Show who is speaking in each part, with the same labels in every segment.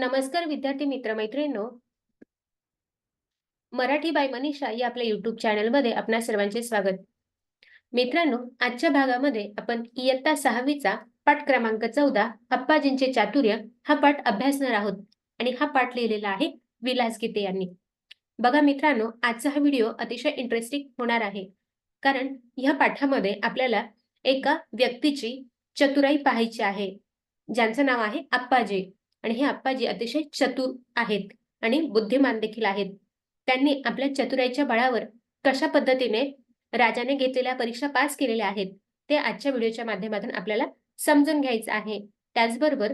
Speaker 1: नमस्कार विद्यार्थी मित्र मैत्रिणींनो मराठी बाय मनीषा या आपल्या युट्यूब चॅनलमध्ये आपणा सर्वांचे स्वागत. मित्रांनो आजच्या भागामध्ये आपण इयत्ता सहावीचा पाठ क्रमांक चौदा अप्पाजींचे चातुर्य हा पाठ अभ्यासणार आहोत. आणि हा पाठ लिहिलेला आहे विलास गीते यांनी. बघा मित्रांनो आजचा हा व्हिडिओ अतिशय इंटरेस्टिंग होणार आहे. कारण ह्या पाठामध्ये आपल्याला एका व्यक्तीची चतुराई पाहायची आहे. ज्यांचं नाव आहे अप्पाजी. आणि हे आप्पाजी अतिशय चतुर आहेत आणि बुद्धिमान देखील आहेत. त्यांनी आपल्या चतुराईच्या बळावर कशा पद्धतीने राजाने घेतलेल्या परीक्षा पास केलेल्या आहेत ते आजच्या व्हिडिओच्या माध्यमातून आपल्याला समजून घ्यायचं आहे. त्याचबरोबर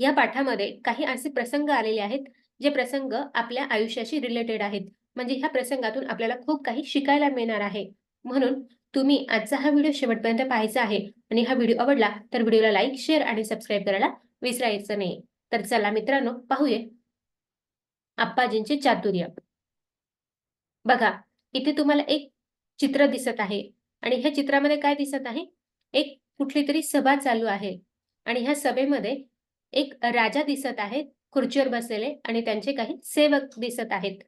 Speaker 1: या पाठामध्ये काही असे प्रसंग आलेले आहेत जे प्रसंग आपल्या आयुष्याशी रिलेटेड आहेत. म्हणजे ह्या प्रसंगातून आपल्याला खूप काही शिकायला मिळणार आहे. म्हणून तुम्ही आजचा हा व्हिडिओ शेवटपर्यंत पाहायचा आहे आणि हा व्हिडिओ आवडला तर व्हिडिओला लाईक शेअर आणि सबस्क्राईब करायला विसरायचं नाही. तर चला मित्रांनो पाहूये. आप्पाजींचे चातुर्य. बघा इथे तुम्हाला एक चित्र दिसत आहे. आणि ह्या चित्रामध्ये काय दिसत आहे? एक कुठली तरी सभा चालू आहे. आणि ह्या सभेमध्ये एक राजा दिसत आहेत खुर्चीवर बसलेले. आणि त्यांचे काही सेवक दिसत आहेत.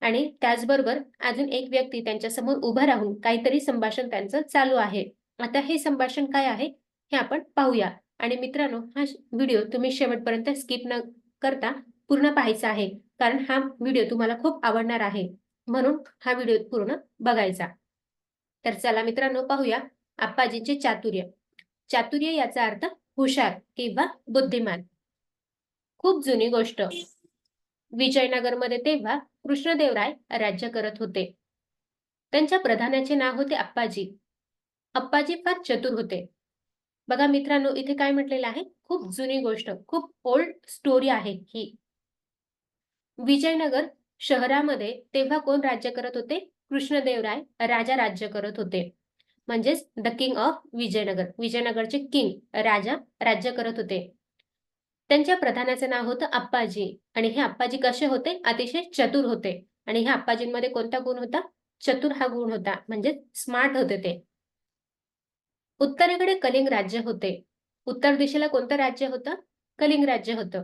Speaker 1: आणि त्याचबरोबर अजून एक व्यक्ती त्यांच्यासमोर उभा राहून काहीतरी संभाषण त्यांचं चालू आहे. आता हे संभाषण काय आहे? हे आपण पाहूया. आणि मित्रांनो हा व्हिडिओ तुम्ही शेवटपर्यंत स्किप न करता पूर्ण पाहायचा आहे. कारण हा व्हिडिओ तुम्हाला खूप आवडणार आहे. म्हणून हा व्हिडिओ पूर्ण बघायचा. तर चला मित्रांनो पाहूया आप्पाजींचे चातुर्य. चातुर्य याचा अर्थ हुशार किंवा बुद्धिमान. खूप जुनी गोष्ट. विजयनगरमध्ये तेव्हा कृष्णदेवराय राज्य करत होते. त्यांच्या प्रधानाचे नाव होते अप्पाजी अप्पाजी फार चतुर होते. बघा मित्रांनो इथे काय म्हटलेलं आहे? खूप जुनी गोष्ट खूप ओल्ड स्टोरी आहे ही. विजयनगर शहरामध्ये तेव्हा कोण राज्य करत होते? कृष्णदेवराय राजा राज्य करत होते. म्हणजेच द किंग ऑफ विजयनगर विजयनगरचे किंग राजा राज्य करत होते. त्यांच्या प्रधानाचं नाव होतं अप्पाजी आणि हे अप्पाजी कसे होते? अतिशय चतुर होते. आणि ह्या आप्पाजींमध्ये कोणता गुण होता? चतुर हा गुण होता म्हणजे स्मार्ट होते ते. उत्तरेकडे कलिंग राज्य होते. उत्तर दिशेला कोणतं राज्य होतं? कलिंग राज्य होतं.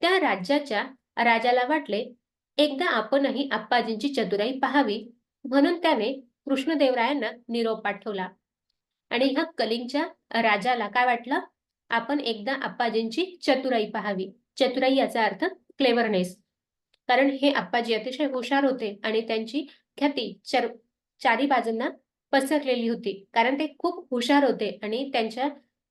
Speaker 1: त्या राज्याच्या राजाला वाटले एकदा आपणही आप्पाजींची चतुराई पाहावी. म्हणून त्याने कृष्णदेवरायांना निरोप पाठवला. आणि ह्या कलिंगच्या राजाला काय वाटलं? आपण एकदा आप्पाजींची चतुराई पाहावी. चतुराई याचा अर्थ क्लेवरनेस कारण हे आप्पाजी अतिशय हुशार होते आणि त्यांची ख्याती चर चारी बाजूंना पसरलेली होती. कारण ते खूप हुशार होते आणि त्यांच्या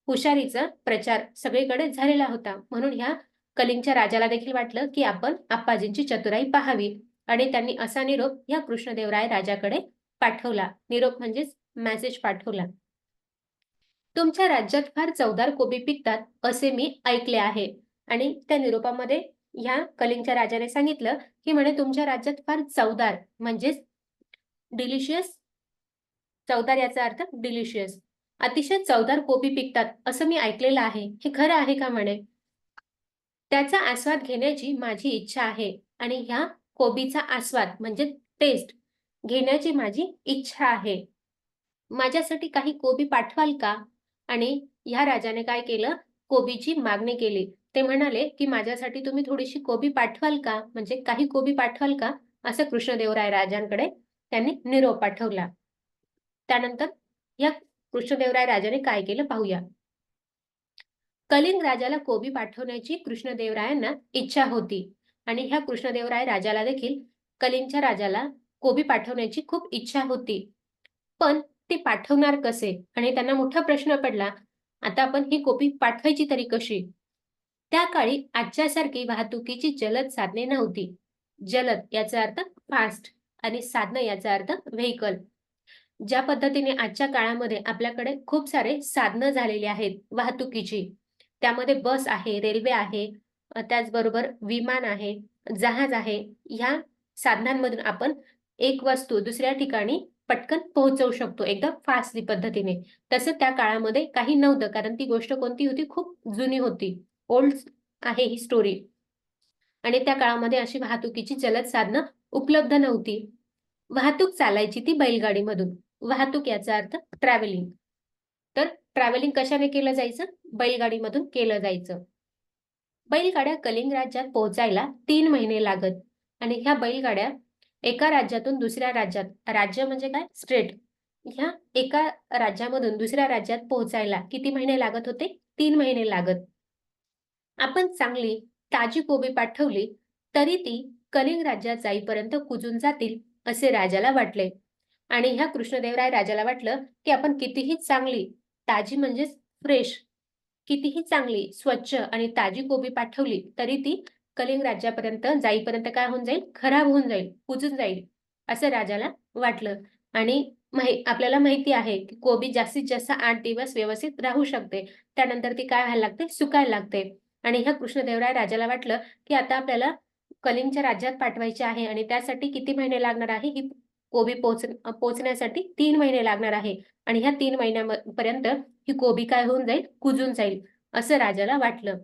Speaker 1: हुशारीचा प्रचार सगळीकडे झालेला होता. म्हणून ह्या कलिंगच्या राजाला देखील वाटलं की आपण आप्पाजींची चतुराई पाहावी. आणि त्यांनी असा निरोप या कृष्णदेवराय राजाकडे पाठवला. निरोप म्हणजेच मेसेज पाठवला. तुमच्या राज्यात फार चवदार कोबी पिकतात असे मी ऐकले आहे. आणि त्या निरोपामध्ये ह्या कलिंगच्या राजाने सांगितलं की म्हणे तुमच्या राज्यात फार चवदार म्हणजेच डिलिशियस चवदार याचा अर्थ डिलिशियस अतिशय चवदार कोबी पिकतात असं मी ऐकलेलं आहे. हे खरं आहे का म्हणे? त्याचा आस्वाद घेण्याची माझी इच्छा आहे आणि ह्या कोबीचा आस्वाद म्हणजे टेस्ट घेण्याची माझी इच्छा आहे. माझ्यासाठी काही कोबी पाठवाल का? आणि ह्या राजाने काय केलं? कोबीची मागणी केली. ते म्हणाले की माझ्यासाठी तुम्ही थोडीशी कोबी पाठवाल का? म्हणजे काही कोबी पाठवाल का? असं कृष्णदेवराय राजांकडे त्यांनी निरोप पाठवला. त्यानंतर या कृष्णदेवराय राजाने काय केलं पाहूया. कलिंग राजाला कोबी पाठवण्याची कृष्णदेवरायांना इच्छा होती आणि ह्या कृष्णदेवराय राजाला देखील कलिंगच्या राजाला कोबी पाठवण्याची खूप इच्छा होती. पण ते पाठवणार कसे? आणि त्यांना मोठा प्रश्न पडला आता आपण ही कोबी पाठवायची तरी कशी? त्या काळी आजच्यासारखी वाहतुकीची जलद साधने नव्हती. जलद याचा अर्थ फास्ट आणि साधनं याचा अर्थ व्हेकल ज्या पद्धतीने आजच्या काळामध्ये आपल्याकडे खूप सारे साधनं झालेली आहेत वाहतुकीची. त्यामध्ये बस आहे रेल्वे आहे त्याचबरोबर विमान आहे जहाज आहे ह्या साधनांमधून आपण एक वस्तू दुसऱ्या ठिकाणी पटकन पोहोचवू शकतो एकदम फास्टली पद्धतीने. तसं त्या काळामध्ये काही नव्हतं कारण ती गोष्ट कोणती होती? खूप जुनी होती. ओल्ड आहे ही स्टोरी आणि त्या काळामध्ये अशी वाहतुकीची जलद साधनं उपलब्ध नव्हती. वाहतूक चालायची ती बैलगाडीमधून. वाहतूक याचा अर्थ ट्रॅव्हलिंग तर ट्रॅव्हलिंग कशाने केलं जायचं? बैलगाडीमधून केलं जायचं. बैलगाड्या कलिंग राज्यात पोहोचायला तीन महिने लागत आणि ह्या बैलगाड्या एका राज्यातून दुसऱ्या राज्यात राज्य म्हणजे काय? स्टेट ह्या एका राज्यामधून दुसऱ्या राज्यात पोहोचायला किती महिने लागत होते? तीन महिने लागत. आपण चांगली ताजी कोबी पाठवली तरी ती कलिंग राज्यात जाईपर्यंत कुजून जातील असे राजाला वाटले. आणि ह्या कृष्णदेवराय राजाला वाटलं की आपण कितीही चांगली ताजी म्हणजेच फ्रेश कितीही चांगली स्वच्छ आणि ताजी कोबी पाठवली तरी ती कलिंग राज्यापर्यंत जाईपर्यंत काय होऊन जाईल? खराब होऊन जाईल कुजून जाईल असं राजाला वाटलं. आणि माहि आपल्याला माहिती आहे की कोबी जास्तीत जास्त आठ दिवस व्यवस्थित राहू शकते. त्यानंतर ती काय व्हायला लागते? सुकायला लागते. आणि ह्या कृष्णदेवराय राजाला वाटलं की आता आपल्याला कलिंगच्या राज्यात पाठवायचे आहे आणि त्यासाठी किती महिने लागणार आहे? ही कोबी पोच पोचण्यासाठी तीन महिने लागणार आहे. आणि ह्या तीन महिन्यापर्यंत ही कोबी काय होऊन जाईल? कुजून जाईल असं राजाला वाटलं.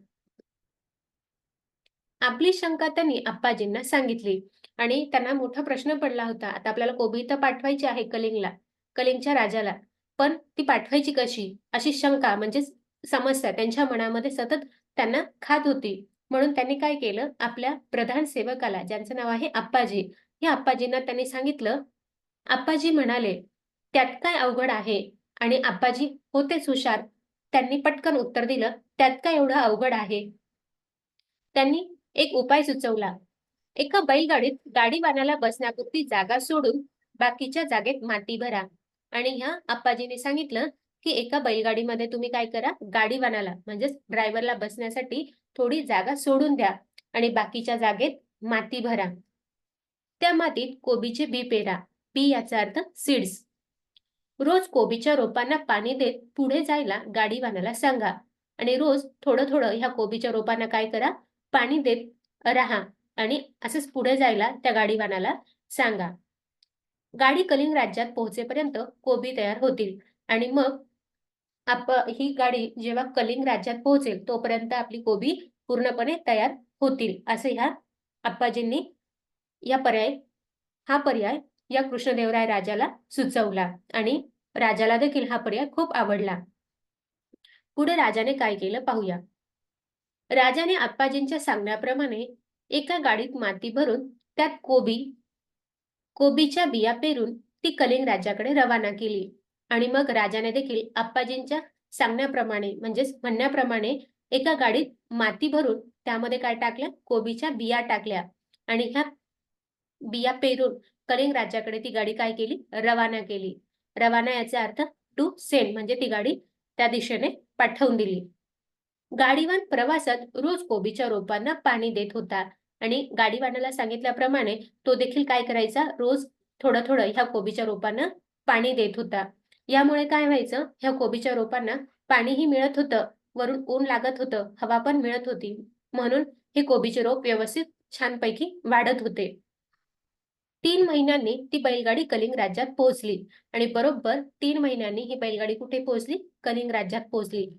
Speaker 1: आपली शंका त्यांनी आप्पाजींना सांगितली. आणि त्यांना मोठा प्रश्न पडला होता. आता आपल्याला कोबी तर पाठवायची आहे कलिंगला कलिंगच्या राजाला. पण ती पाठवायची कशी? अशी शंका म्हणजे समस्या त्यांच्या मनामध्ये सतत त्यांना खात होती. म्हणून त्यांनी काय केलं? आपल्या प्रधान सेवकाला ज्यांचं नाव आहे आप्पाजी या आप्पाजींना त्यांनी सांगितलं आप्पाजी म्हणाले त्यात काय अवघड आहे? आणि आप्पाजी होतेच हुशार. त्यांनी पटकन उत्तर दिलं त्यात काय एवढं अवघड आहे? त्यांनी एक उपाय सुचवला. एका बैलगाडीत गाडीवानाला बसण्यापुरती जागा सोडून बाकीच्या जागेत माती भरा. आणि ह्या आप्पाजीने सांगितलं की एका बैलगाडीमध्ये तुम्ही काय करा गाडीवानाला म्हणजेच ड्रायव्हरला बसण्यासाठी थोडी जागा सोडून द्या आणि बाकीच्या जागेत माती भरा. त्या मातीत कोबीचे बी पेरा. पी याचा अर्थ सीड्स रोज कोबीच्या रोपांना पाणी देत पुढे जायला गाडीवानाला सांगा. आणि रोज थोडं थोडं ह्या कोबीच्या रोपांना काय करा? पाणी देत राहा. आणि असंच पुढे जायला त्या गाडीवानाला सांगा. गाडी कलिंग राज्यात पोहोचेपर्यंत कोबी तयार होतील. आणि मग आप ही गाडी जेव्हा कलिंग राज्यात पोहोचेल तोपर्यंत आपली कोबी पूर्णपणे तयार होतील. असे ह्या आप्पाजींनी या पर्याय हा पर्याय या कृष्णदेवराय राजाला सुचवला आणि राजाला देखील हा पर्याय खूप आवडला. पुढे राजाने काय केलं पाहूया. राजाने आप्पाजींच्या सांगण्याप्रमाणे एका गाडीत माती भरून त्यात कोबी कोबीच्या बिया पेरून ती कलिंग राजाकडे रवाना केली आणि मग राजाने देखील आप्पाजींच्या सांगण्याप्रमाणे म्हणजेच म्हणण्याप्रमाणे एका गाडीत माती भरून त्यामध्ये काय टाकल्या कोबीच्या बिया टाकल्या आणि ह्या बिया पेरून कलिंग राज्याकडे ती गाडी काय केली? रवाना केली. रवाना याचा अर्थ टू सेंड म्हणजे ती गाडी त्या दिशेने पाठवून दिली. गाडीवान प्रवासात रोज कोबीच्या रोपांना पाणी देत होता आणि गाडीवानाला सांगितल्याप्रमाणे तो देखील काय करायचा? रोज थोडं थोडं ह्या कोबीच्या रोपांना पाणी देत होता. यामुळे काय व्हायचं? ह्या कोबीच्या रोपांना पाणीही मिळत होतं. वरून ऊन लागत होतं. हवा पण मिळत होती. म्हणून हे कोबीचे रोप व्यवस्थित छानपैकी वाढत होते. तीन महिन्यांनी ती बैलगाडी कलिंग राज्यात पोहोचली. आणि बरोबर तीन महिन्यांनी ही बैलगाडी कुठे पोहोचली? कलिंग राज्यात पोहोचली.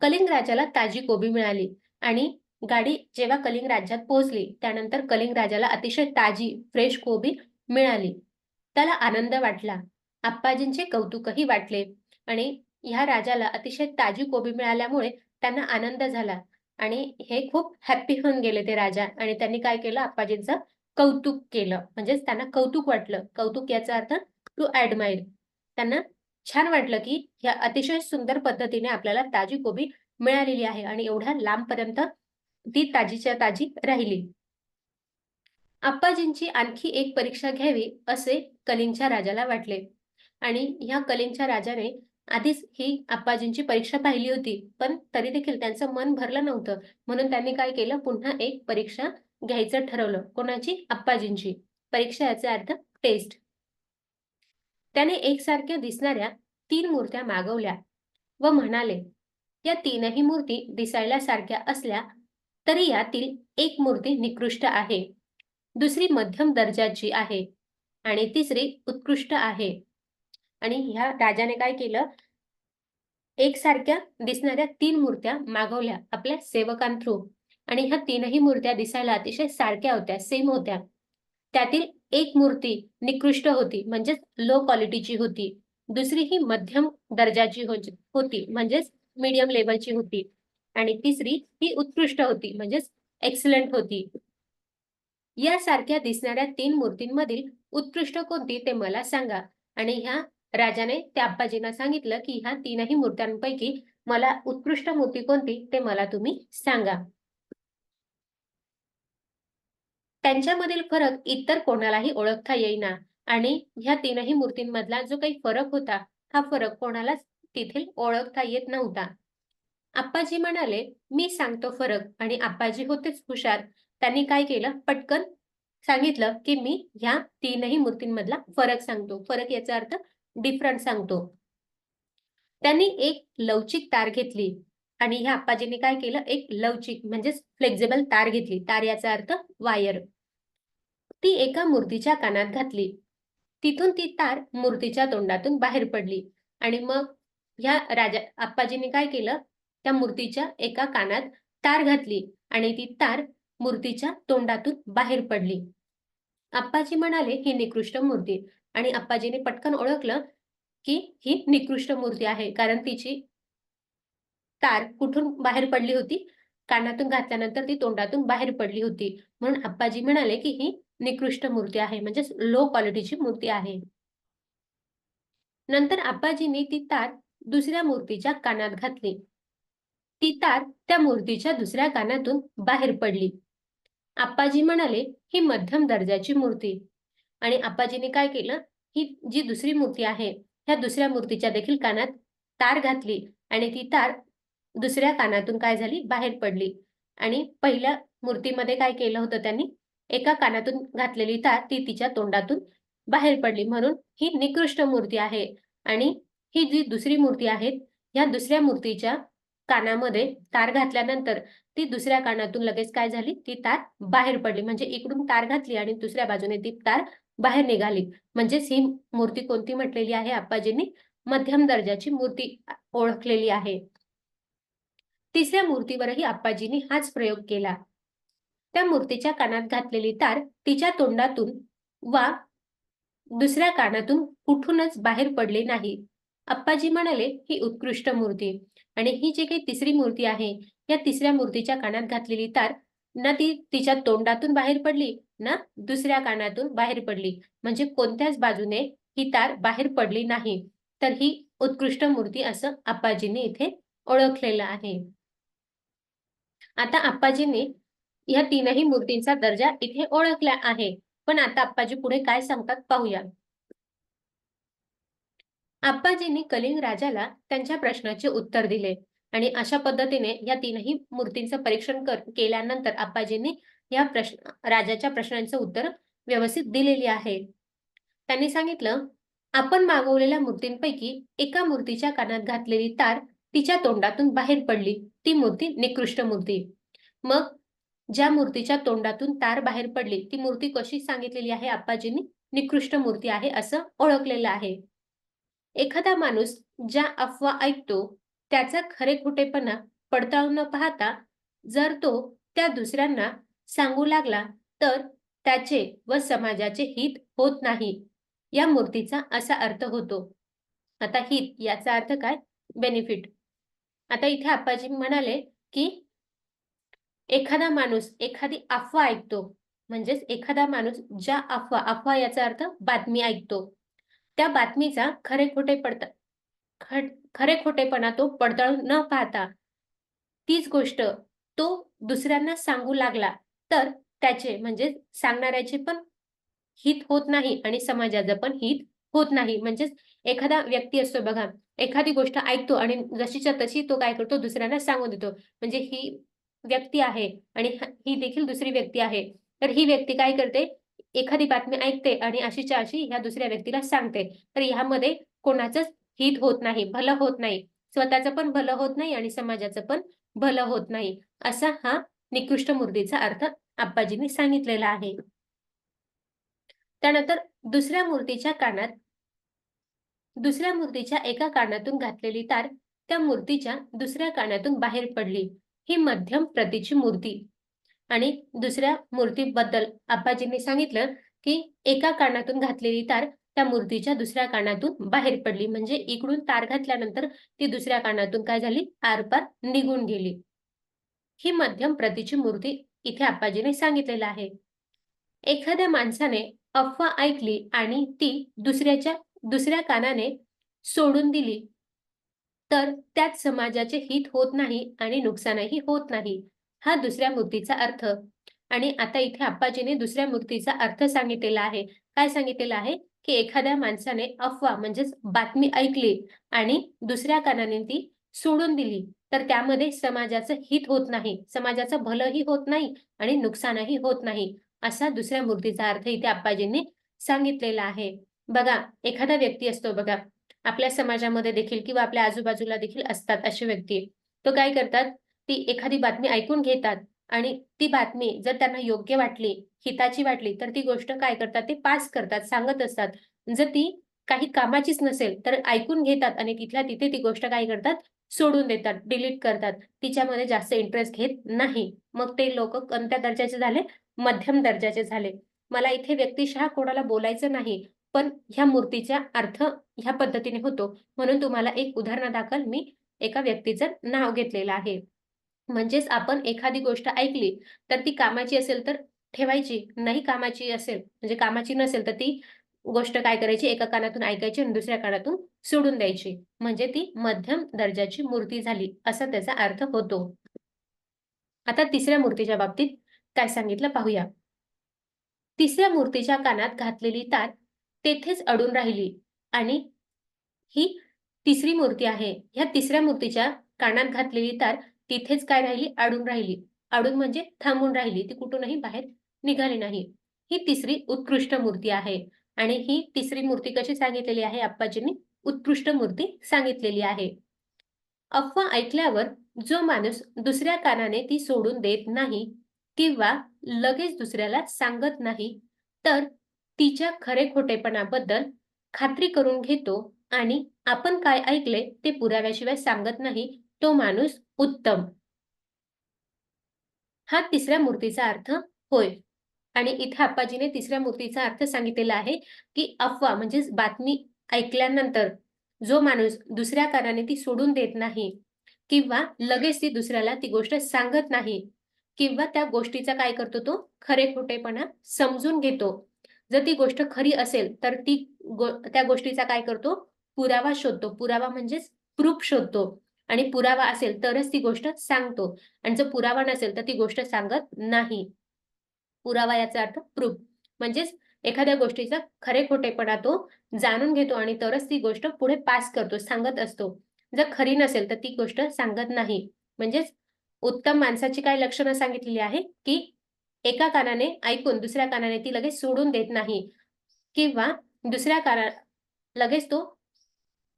Speaker 1: कलिंग राजाला ताजी कोबी मिळाली. आणि गाडी जेव्हा कलिंग राज्यात पोहोचली त्यानंतर कलिंग राजाला अतिशय ताजी फ्रेश कोबी मिळाली. त्याला आनंद वाटला. आप्पाजींचे कौतुकही वाटले. आणि ह्या राजाला अतिशय ताजी कोबी मिळाल्यामुळे त्यांना आनंद झाला. आणि हे खूप हॅप्पी होऊन गेले ते राजा. आणि त्यांनी काय केलं? आप्पाजींचं कौतुक केलं. म्हणजेच त्यांना कौतुक वाटलं. कौतुक याचा अर्थ टू ऍडमायर त्यांना छान वाटलं की ह्या अतिशय सुंदर पद्धतीने आपल्याला ताजी कोबी मिळालेली आहे आणि एवढ्या लांबपर्यंत ती ताजीच्या ताजी राहिली. आप्पाजींची आणखी एक परीक्षा घ्यावी असे कलिंगच्या राजाला वाटले. आणि ह्या कलिंगच्या राजाने आधीच ही आप्पाजींची परीक्षा पाहिली होती. पण तरी देखील त्यांचं मन भरलं नव्हतं. म्हणून त्यांनी काय केलं? पुन्हा एक परीक्षा घ्यायचं ठरवलं. कोणाची? आप्पाजींची परीक्षा याचा अर्थ टेस्ट त्याने एकसारख्या दिसणाऱ्या तीन मूर्त्या मागवल्या व म्हणाले या तीनही मूर्ती दिसायला सारख्या असल्या तरी यातील एक मूर्ती निकृष्ट आहे. दुसरी मध्यम दर्जाची आहे आणि तिसरी उत्कृष्ट आहे. आणि ह्या राजाने काय केलं? एकसारख्या दिसणाऱ्या तीन मूर्त्या मागवल्या आपल्या सेवकांथ्रू. आणि ह्या तीनही मूर्त्या दिसायला अतिशय सारख्या होत्या सेम होत्या. त्यातील एक मूर्ती निकृष्ट होती म्हणजेच लो क्वालिटीची होती. दुसरी ही मध्यम दर्जाची होती म्हणजेच मीडियम लेवलची होती. आणि तिसरी ही उत्कृष्ट होती म्हणजेच एक्सलंट होती. यासारख्या दिसणाऱ्या तीन मूर्तींमधील उत्कृष्ट कोणती ते मला सांगा. आणि ह्या राजाने त्या आप्पाजींना सांगितलं की ह्या तीनही मूर्त्यांपैकी मला उत्कृष्ट मूर्ती कोणती ते मला तुम्ही सांगा. त्यांच्यामधील फरक इतर कोणालाही ओळखता येईना. आणि ह्या तीनही मूर्तींमधला जो काही फरक होता हा फरक कोणालाच तिथे ओळखता येत नव्हता. आप्पाजी म्हणाले मी सांगतो फरक आणि आप्पाजी होतेच हुशार. त्यांनी काय केलं? पटकन सांगितलं की मी ह्या तीनही मूर्तींमधला फरक सांगतो. फरक याचा अर्थ डिफरंट सांगतो. त्यांनी एक लवचिक तार घेतली आणि ह्या आप्पाजींनी काय केलं? एक लवचिक म्हणजेच फ्लेक्झिबल तार घेतली. तार याचा अर्थ वायर ती एका मूर्तीच्या कानात घातली. तिथून ती तार मूर्तीच्या तोंडातून बाहेर पडली आणि मग ह्या राजा आप्पाजींनी काय केलं? त्या मूर्तीच्या एका कानात तार घातली आणि ती तार मूर्तीच्या तोंडातून बाहेर पडली. आप्पाजी म्हणाले ही निकृष्ट मूर्ती. आणि आप्पाजीने पटकन ओळखलं की ही निकृष्ट मूर्ती आहे कारण तिची तार कुठून बाहेर पडली होती? कानातून घातल्यानंतर ती तोंडातून बाहेर पडली होती. म्हणून आप्पाजी म्हणाले की ही निकृष्ट मूर्ती आहे म्हणजेच लो क्वालिटीची मूर्ती आहे. नंतर आप्पाजींनी ती तार दुसऱ्या मूर्तीच्या कानात घातली. ती तार त्या मूर्तीच्या दुसऱ्या कानातून बाहेर पडली. आप्पाजी म्हणाले ही मध्यम दर्जाची मूर्ती. आणि आप्पाजीने काय केलं ही जी दुसरी मूर्ती आहे ह्या दुसऱ्या मूर्तीच्या देखील कानात तार घातली आणि ती तार दुसऱ्या कानातून काय झाली बाहेर पडली. आणि पहिल्या मूर्तीमध्ये काय केलं होतं त्यांनी एका कानातून घातलेली तार ती तिच्या तोंडातून बाहेर पडली. म्हणून ही निकृष्ट मूर्ती आहे. आणि ही जी दुसरी मूर्ती आहे ह्या दुसऱ्या मूर्तीच्या कानामध्ये तार घातल्यानंतर ती दुसऱ्या कानातून लगेच काय झाली? ती तार बाहेर पडली. म्हणजे इकडून तार घातली आणि दुसऱ्या बाजूने ती तार बाहेर निघाली. म्हणजेच ही मूर्ती कोणती म्हटलेली आहे? आप्पाजींनी मध्यम दर्जाची मूर्ती ओळखलेली आहे. तिसऱ्या मूर्तीवरही आप्पाजींनी हाच प्रयोग केला. त्या मूर्तीच्या कानात घातलेली तार तिच्या तोंडातून वा दुसऱ्या कानातून कुठूनच बाहेर पडले नाही. अप्पाजी म्हणाले ही उत्कृष्ट मूर्ती. आणि ही जी काही तिसरी मूर्ती आहे या तिसऱ्या मूर्तीच्या कानात घातलेली तार ना ती तिच्या तोंडातून बाहेर पडली ना दुसऱ्या कानातून बाहेर पडली. म्हणजे कोणत्याच बाजूने ही तार बाहेर पडली नाही. तर ही उत्कृष्ट मूर्ती असं आप्पाजींनी इथे ओळखलेलं आहे. आता आप्पाजींनी या तीनही मूर्तींचा दर्जा इथे ओळखला आहे. पण आता आप्पाजी पुढे काय सांगतात पाहूया. आप्पाजींनी कलिंग राजाला त्यांच्या प्रश्नाचे उत्तर दिले आणि अशा पद्धतीने या तीनही मूर्तींचं परीक्षण कर केल्यानंतर आप्पाजींनी या प्रश्न राजाच्या प्रश्नांचं उत्तर व्यवस्थित दिलेली आहे. त्यांनी सांगितलं आपण मागवलेल्या मूर्तींपैकी एका मूर्तीच्या कानात घातलेली तार तिच्या तोंडातून बाहेर पडली. ती मूर्ती निकृष्ट मूर्ती. मग ज्या मूर्तीच्या तोंडातून तार बाहेर पडली ती मूर्ती कशी सांगितलेली आहे आप्पाजींनी? निकृष्ट मूर्ती आहे असं ओळखलेलं आहे. एखादा माणूस ज्या अफवा ऐकतो त्याचा खरे खोटेपणा पडताळून न पाहता जर तो त्या दुसऱ्यांना सांगू लागला तर त्याचे व समाजाचे हित होत नाही या मूर्तीचा असा अर्थ होतो. आता हित याचा अर्थ काय? बेनिफिट आता इथे आप्पाजी म्हणाले की एखादा माणूस एखादी अफवा ऐकतो म्हणजेच एखादा माणूस ज्या अफवा अफवा याचा अर्थ बातमी ऐकतो त्या बातमीचा खरे खोटे पडता खरे खोटेपणा तो पडताळून न पाहता तीच गोष्ट तो दुसऱ्यांना सांगू लागला तर त्याचे म्हणजे सांगणाऱ्याचे पण हित होत नाही आणि समाजाचं पण हित होत नाही. म्हणजेच एखादा व्यक्ती असतो बघा एखादी गोष्ट ऐकतो आणि जशीच्या तशी तो काय करतो दुसऱ्यांना सांगून देतो. म्हणजे ही व्यक्ती आहे आणि ही देखील दुसरी व्यक्ती आहे. तर ही व्यक्ती काय करते? एखादी बातमी ऐकते आणि अशीच्या अशी ह्या दुसऱ्या व्यक्तीला सांगते. तर ह्यामध्ये कोणाचंच हित होत नाही भलं होत नाही. स्वतःचं पण भलं होत नाही आणि समाजाचं पण भलं होत नाही. असा हा निकृष्ट मूर्तीचा अर्थ आप्पाजींनी सांगितलेला आहे. त्यानंतर दुसऱ्या मूर्तीच्या कानात दुसऱ्या मूर्तीच्या एका कानातून घातलेली तार त्या मूर्तीच्या दुसऱ्या कानातून बाहेर पडली. ही मध्यम प्रतीची मूर्ती. आणि दुसऱ्या मूर्तीबद्दल आप्पाजींनी सांगितलं की एका कानातून घातलेली तार त्या मूर्तीच्या दुसऱ्या कानातून बाहेर पडली. म्हणजे इकडून तार घातल्यानंतर ती दुसऱ्या कानातून काय झाली? आरपार निघून गेली. ही मध्यम प्रतीची मूर्ती इथे आप्पाजीने सांगितलेलं आहे. एखाद्या माणसाने अफवा ऐकली आणि ती दुसऱ्याच्या दुसऱ्या कानाने सोडून दिली तर त्यात समाजाचे हित होत नाही आणि नुकसानही होत नाही. हा दुसऱ्या मूर्तीचा अर्थ. आणि आता इथे आप्पाजीने दुसऱ्या मूर्तीचा अर्थ सांगितलेला आहे. काय सांगितलेला आहे? की एखाद्या माणसाने अफवा म्हणजेच बातमी ऐकली आणि दुसऱ्या कानाने ती सोडून दिली तर त्यामध्ये समाजाचं हित होत नाही. समाजाचं भलंही होत नाही आणि नुकसानही होत नाही. असा दुसऱ्या मूर्तीचा अर्थ इथे आप्पाजींनी सांगितलेला आहे. बघा एखादा व्यक्ती असतो बघा आपल्या समाजामध्ये देखील किंवा आपल्या आजूबाजूला देखील असतात असे व्यक्ती. तो काय करतात? ती एखादी बातमी ऐकून घेतात आणि ती बातमी जर त्यांना योग्य वाटली हिताची वाटली तर ती गोष्ट काय करतात? ते पास करतात सांगत असतात. जर ती काही कामाचीच नसेल तर ऐकून घेतात आणि तिथल्या तिथे ती गोष्ट काय करतात? सोडून देतात डिलीट करतात. तिच्यामध्ये जास्त इंटरेस्ट घेत नाही. मग ते लोक कोणत्या दर्जाचे झाले? मध्यम दर्जाचे झाले. मला इथे व्यक्तिशः कोणाला बोलायचं नाही. पण ह्या मूर्तीचा अर्थ ह्या पद्धतीने होतो. म्हणून तुम्हाला एक उदाहरणादाखल मी एका व्यक्तीचं नाव घेतलेलं आहे. म्हणजेच आपण एखादी गोष्ट ऐकली तर ती कामाची असेल तर ठेवायची. नाही कामाची असेल म्हणजे कामाची नसेल तर ती गोष्ट काय करायची? एका कानातून ऐकायची आणि दुसऱ्या कानातून सोडून द्यायची. म्हणजे ती मध्यम दर्जाची मूर्ती झाली असा त्याचा अर्थ होतो. आता तिसऱ्या मूर्तीच्या बाबतीत काय सांगितलं पाहूया. तिसऱ्या मूर्तीच्या कानात घातलेली तार तेथेच अडून राहिली. आणि ही तिसरी मूर्ती आहे. ह्या तिसऱ्या मूर्तीच्या कानात घातलेली तार तिथेच काय राहिली? अडून राहिली. अडून म्हणजे थांबून राहिली. ती कुठूनही बाहेर निघाली नाही. ही तिसरी उत्कृष्ट मूर्ती आहे. आणि ही तिसरी मूर्ती कशी सांगितलेली आहे? आप्पाजींनी उत्कृष्ट मूर्ती सांगितलेली आहे. अफवा ऐकल्यावर जो माणूस दुसऱ्या कानाने ती सोडून देत नाही किंवा लगेच दुसऱ्याला सांगत नाही तर तिच्या खरे खोटेपणाबद्दल खात्री करून घेतो आणि आपण काय ऐकले ते पुराव्याशिवाय सांगत नाही तो माणूस उत्तम. हा तिसऱ्या मूर्तीचा अर्थ होय. आणि इथे आप्पाजीने तिसऱ्या मूर्तीचा अर्थ सांगितलेला आहे की अफवा म्हणजेच बातमी ऐकल्यानंतर जो माणूस दुसऱ्या कारणाने ती सोडून देत नाही किंवा लगेच ती दुसऱ्याला ती गोष्ट सांगत नाही किंवा त्या गोष्टीचा काय करतो तो? खरे खोटेपणा समजून घेतो. जर ती गोष्ट खरी असेल तर ती गो त्या गोष्टीचा काय करतो? पुरावा शोधतो. पुरावा म्हणजेच प्रूफ शोधतो. आणि पुरावा असेल तरच ती गोष्ट सांगतो. आणि जर पुरावा नसेल तर ती गोष्ट सांगत नाही. पुरावा याचा अर्थ प्रूफ. म्हणजेच एखाद्या गोष्टीचा खरे खोटेपणा तो जाणून घेतो आणि तरच ती गोष्ट पुढे पास करतो सांगत असतो. जर खरी नसेल तर ती गोष्ट सांगत नाही. म्हणजेच उत्तम माणसाची काय लक्षणं सांगितलेली आहे? की एका कानाने ऐकून दुसऱ्या कानाने ती लगेच सोडून देत नाही. किंवा दुसऱ्या काना लगेच तो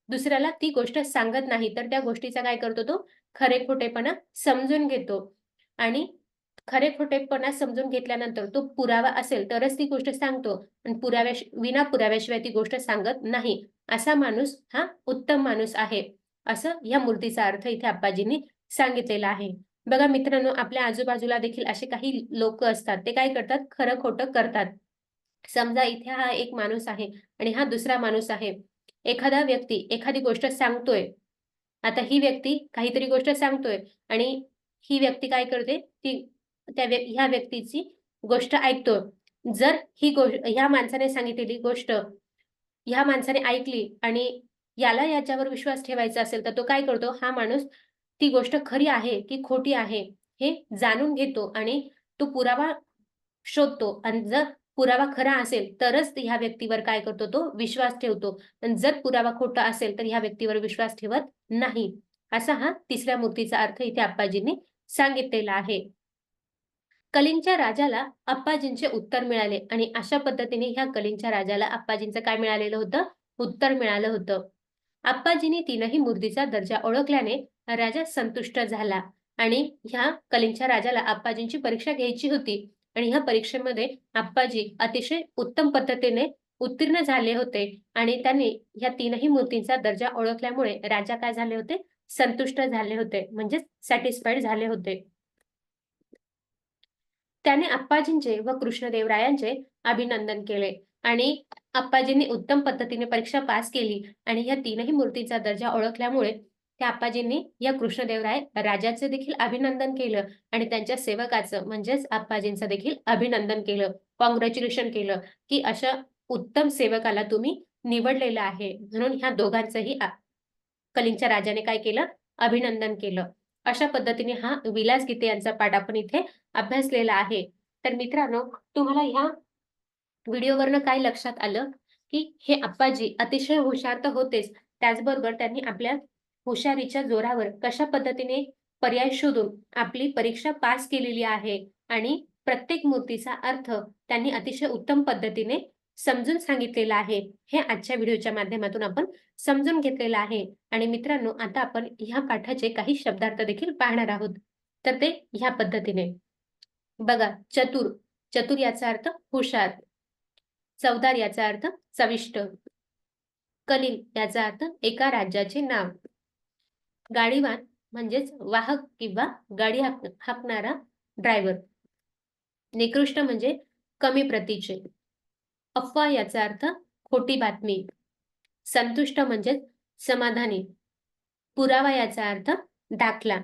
Speaker 1: दुसऱ्याला ती गोष्ट सांगत नाही. तर त्या गोष्टीचा काय करतो तो? खरे खोटेपणा समजून घेतो. आणि खरे खोटेपणा समजून घेतल्यानंतर तो पुरावा असेल तरच ती गोष्ट सांगतो. आणि पुराव्या विना पुराव्याशिवाय ती गोष्ट सांगत नाही. असा माणूस हा उत्तम माणूस आहे. असं या मूर्तीचा अर्थ इथे आप्पाजींनी सांगितलेला आहे. बघा मित्रांनो आपल्या आजूबाजूला देखील असे काही लोक असतात ते काय करतात? खरं खोटं करतात. समजा इथे हा एक माणूस आहे आणि हा दुसरा माणूस आहे. एखादा व्यक्ती एखादी गोष्ट सांगतोय. आता ही व्यक्ती काहीतरी गोष्ट सांगतोय आणि ही व्यक्ती काय करते? ती त्या ह्या व्यक्तीची गोष्ट ऐकतो जर ही गोष्ट ह्या माणसाने सांगितलेली गोष्ट ह्या माणसाने ऐकली आणि याला याच्यावर विश्वास ठेवायचा असेल तर तो काय करतो? हा माणूस ती गोष्ट खरी आहे की खोटी आहे हे जाणून घेतो आणि तो पुरावा शोधतो. आणि जर पुरावा खरा असेल तरच ह्या व्यक्तीवर काय करतो तो विश्वास ठेवतो. आणि जर पुरावा खोटा असेल तर ह्या व्यक्तीवर विश्वास ठेवत नाही. असा हा तिसऱ्या मूर्तीचा अर्थ इथे आप्पाजींनी सांगितलेला आहे. कलिंगच्या राजाला अप्पाजींचे उत्तर मिळाले आणि अशा पद्धतीने ह्या कलिंगच्या राजाला अप्पाजींचं काय मिळालेलं होतं? उत्तर मिळालं होतं. आप्पाजींनी तीनही मूर्तीचा दर्जा ओळखल्याने राजा संतुष्ट झाला. आणि ह्या कलिंगच्या राजाला आप्पाजींची परीक्षा घ्यायची होती. आणि ह्या परीक्षेमध्ये आप्पाजी अतिशय उत्तम पद्धतीने उत्तीर्ण झाले होते. आणि त्यांनी ह्या तीनही मूर्तींचा दर्जा ओळखल्यामुळे राजा काय झाले होते? संतुष्ट झाले होते. म्हणजे सॅटिस्फाईड झाले होते. त्याने आप्पाजींचे व कृष्णदेवरायांचे अभिनंदन केले. आणि आप्पाजींनी उत्तम पद्धतीने परीक्षा पास केली. आणि या तीनही मूर्तींचा दर्जा ओळखल्यामुळे त्या आप्पाजींनी या कृष्णदेवराय राजाचे देखील अभिनंदन केलं आणि त्यांच्या सेवकाचं म्हणजेच आप्पाजींचं देखील अभिनंदन केलं कॉंग्रॅच्युलेशन केलं की अशा उत्तम सेवकाला तुम्ही निवडलेलं आहे. म्हणून ह्या दोघांचंही कलिंगच्या राजाने काय केलं? अभिनंदन केलं. अशा पद्धतीने हा विलास गीते यांचा पाठ आपण इथे अभ्यासलेला आहे. तर मित्रांनो तुम्हाला ह्या व्हिडिओवरनं काय लक्षात आलं? की हे आप्पाजी अतिशय हुशार तर होतेच. त्याचबरोबर त्यांनी आपल्या हुशारीच्या जोरावर कशा पद्धतीने पर्याय शोधून आपली परीक्षा पास केलेली आहे आणि प्रत्येक मूर्तीचा अर्थ त्यांनी अतिशय उत्तम पद्धतीने समजून सांगितलेला आहे हे आजच्या व्हिडिओच्या माध्यमातून आपण समजून घेतलेलं आहे. आणि मित्रांनो आता आपण ह्या पाठाचे काही शब्दार्थ देखील पाहणार आहोत. तर ते ह्या पद्धतीने. बघा चतुर. चतुर याचा अर्थ हुशार. चौदार याचा अर्थ चविष्ट. कलिंग याचा अर्थ एका राज्याचे नाव. गाडीवान म्हणजेच वाहक किंवा गाडी हाक हाकणारा ड्रायव्हर निकृष्ट म्हणजे कमी प्रतीचे. अफवा याचा अर्थ खोटी बातमी. संतुष्ट म्हणजे समाधानी. पुरावा याचा अर्थ दाखला.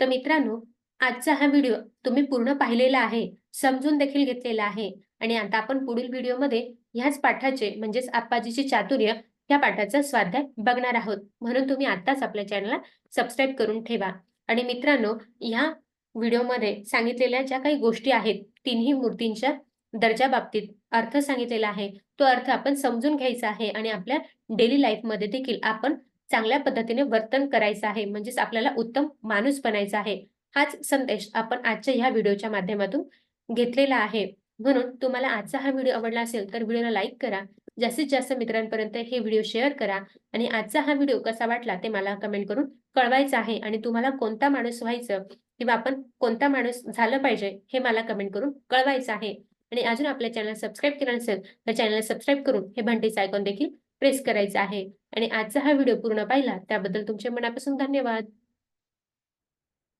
Speaker 1: तर मित्रांनो आजचा हा व्हिडिओ तुम्ही पूर्ण पाहिलेला आहे समजून देखील घेतलेला आहे आणि आता आपण पुढील व्हिडिओमध्ये ह्याच पाठाचे म्हणजेच आप्पाजीचे चातुर्य या पाठाचा स्वाध्याय बघणार आहोत. म्हणून तुम्ही आताच आपल्या चॅनलला सबस्क्राईब करून ठेवा. आणि मित्रांनो ह्या व्हिडिओमध्ये सांगितलेल्या ज्या काही गोष्टी आहेत तिन्ही मूर्तींच्या दर्जा बाबतीत अर्थ सांगितलेला आहे. तो अर्थ आपण समजून घ्यायचा आहे आणि आपल्या डेली लाईफमध्ये देखील आपण चांगल्या पद्धतीने वर्तन करायचं आहे. म्हणजेच आपल्याला उत्तम माणूस बनायचा आहे. हाच संदेश आपण आजच्या ह्या व्हिडिओच्या माध्यमातून घेतलेला आहे. म्हणून तुम्हाला आजचा हा व्हिडिओ आवडला असेल तर व्हिडिओला लाईक करा. जास्तीत जास्त मित्रांपर्यंत हे व्हिडिओ शेअर करा आणि आजचा हा व्हिडिओ कसा वाटला ते मला कमेंट करून कळवायचं आहे आणि तुम्हाला कोणता माणूस व्हायचं किंवा आपण कोणता माणूस झालं पाहिजे हे मला कमेंट करून कळवायचं आहे. आणि अजून आपल्या चॅनल सबस्क्राईब केलं नसेल तर चॅनल सबस्क्राईब करून हे घंटीचं आयकॉन देखील प्रेस करायचं आहे. आणि आजचा हा व्हिडिओ पूर्ण पाहिला त्याबद्दल तुमचे मनापासून धन्यवाद.